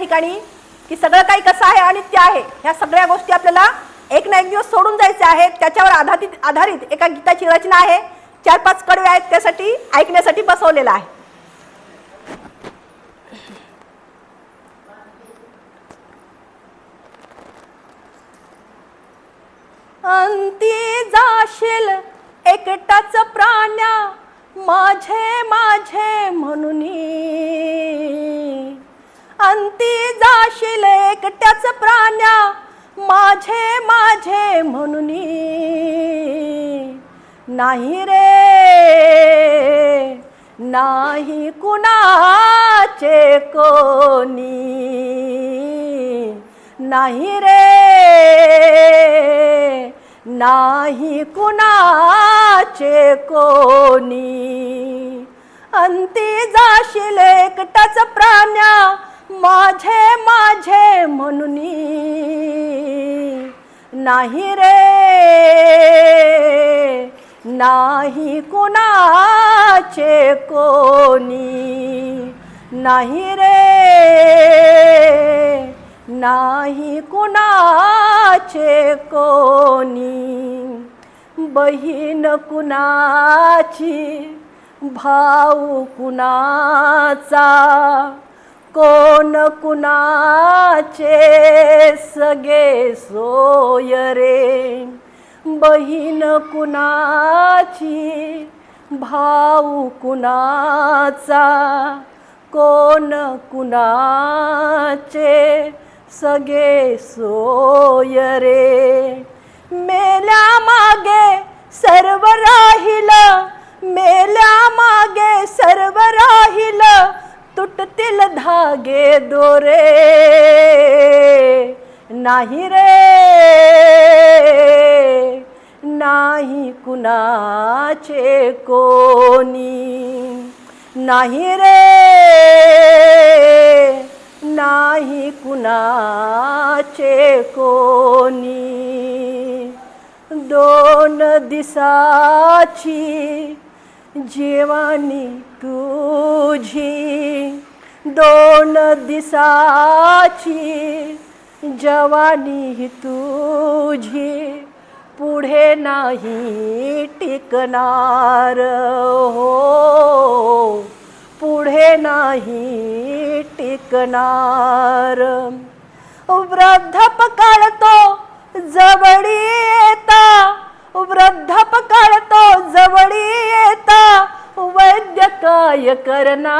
ठिकाणी की सगळं काही कसं आहे आणि ते आहे ह्या सगळ्या गोष्टी आपल्याला एक ना एक दिवस सोडून जायचे आहेत. त्याच्यावर आधारित आधारित एका गीताची रचना आहे. चार पाच कडवे आहेत त्यासाठी ऐकण्यासाठी बसवलेला आहे. अंती जाशील एकटाच प्राण्या माझे माझे म्हणून अंती जाशील एकट्याच प्राण्या. माझे माझे म्हणून नाही रे नाही कुणाचे कोणी. नाही रे नाही कुणाचे कोणी. अंती जाशील एकटाच प्राण्या. माझे माझे म्हणून नाही रे. नाही कोणाचे कोणी. नाही रे. नाही कुणाचे कोणी. बहीण कुणाची भाऊ कुणाचा. कोण कुणाचे सगळे सोय रे? बहीण कुणाची? भाऊ कुणाचा? कोण कुणाचे सगळे सोय रे? मेल्या मागे सर्व धागे दोरे। नाही रे। नाही कुणाचे कोणी। नाही रे। नाही कुणाचे कोणी। दोन दिसाची जीवानी तुझी। दोन दिसाची जवानी तुझी पुढे नाही टिकणार. हो पुढे नाही टिकणार. वृद्धप काढतो काय करणार